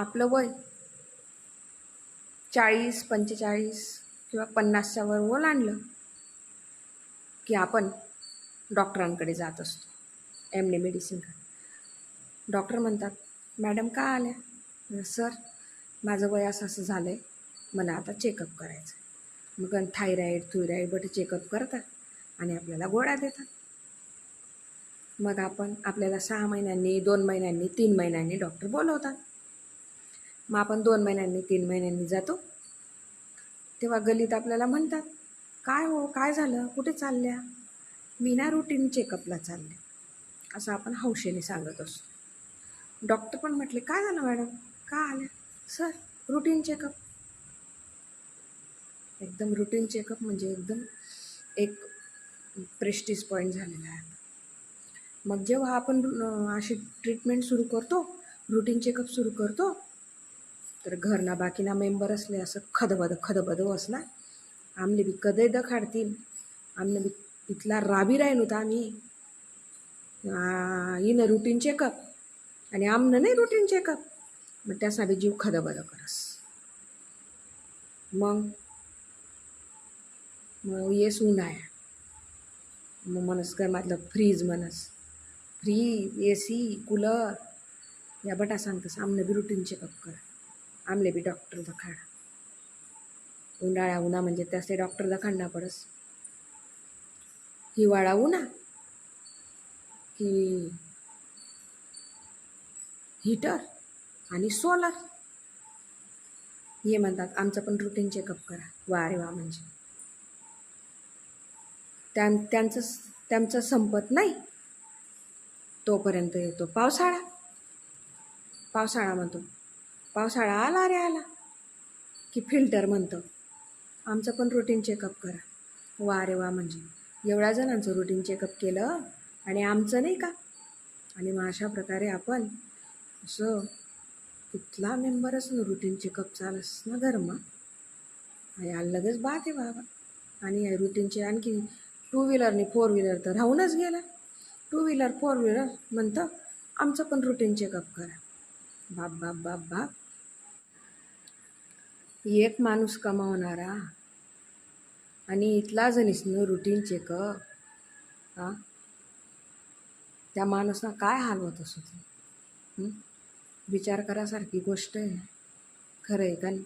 आपलं वय. चाळीस पंचेचाळीस किंवा पन्नासच्या वर ओलांडलं की आपण डॉक्टरांकडे जात असतो. एम डी मेडिसिनकडे डॉक्टर म्हणतात मॅडम का आल्या? सर माझं वय असं असं झालं आहे मला आता चेकअप करायचं आहे मग थायरॉईड थुरॉईड बट चेकअप करतात आणि आपल्याला गोळ्या देतात. मग आपण आपल्याला सहा महिन्यांनी दोन महिन्यांनी तीन महिन्यांनी डॉक्टर बोलवतात. मग आपण दोन महिन्यांनी तीन महिन्यांनी जातो. तेव्हा गलीत आपल्याला म्हणतात काय हो काय झालं? कुठे चालल्या? मी ना रुटीन चेकअपला चालले. असं आपण हौशेने सांगत असतो. डॉक्टर पण म्हटले काय झालं मॅडम का आल्या? सर रुटीन चेकअप एकदम रुटीन चेकअप म्हणजे एकदम एक प्रेस्टिज पॉईंट झालेला आहे मग जेव्हा आपण अशी ट्रीटमेंट सुरू करतो रुटीन चेकअप सुरू करतो तर घरना बाकीना मेंबर असले असं खदबद खदबद असला आमले बी कदय दखाडतील आमने बी इथला राबी राहीन होता आम्ही. इन रुटीन चेकअप आणि आमनं नाही रुटीन चेकअप मग त्यासाठी जीव खदबद करस. मग? मग येस उन्हाळ्या मग म्हणस घरातलं फ्रीज म्हणस. फ्रीज ए सी कूलर या बटा सांगतस आमनं बी रुटीन चेकअप करा. आमले बी डॉक्टर दखाडा. उन्हाळा उन्हा म्हणजे त्याचे डॉक्टर दखाडना पडस. हिवाळा उन्हा. की हीटर आणि सोलर. हे म्हणतात आमचं पण रुटीन चेकअप करा. वा रे वा म्हणजे. त्यां त्यांचं त्यांचं संपत नाही. तोपर्यंत येतो पावसाळा. पावसाळा म्हणतो. पावसाळा आला रे आला. की फिल्टर म्हणतं. आमचं पण रुटीन चेकअप करा. वा रे वा म्हणजे. एवढ्या जणांचं रुटीन चेकअप केलं आणि आमचं नाही का? आणि मग अशा प्रकारे आपण असं कुठला मेंबर असं रुटीन चेकअप चालस ना धर्म. या लगेच बात आहे बाबा. आणि रुटीनचे आणखी टू व्हीलरने फोर व्हीलर तर राहूनच गेला. टू व्हीलर फोर व्हीलर म्हणतं आमचं पण रुटीन चेकअप करा. बाप बाप बाप बाप. एक माणूस कमावणारा. आणि इथला जणीसनं रुटीन चेकअप हां? त्या माणूसना काय हाल होत असो ते? विचार करासारखी गोष्ट आहे. ना खरं आहे का नाही?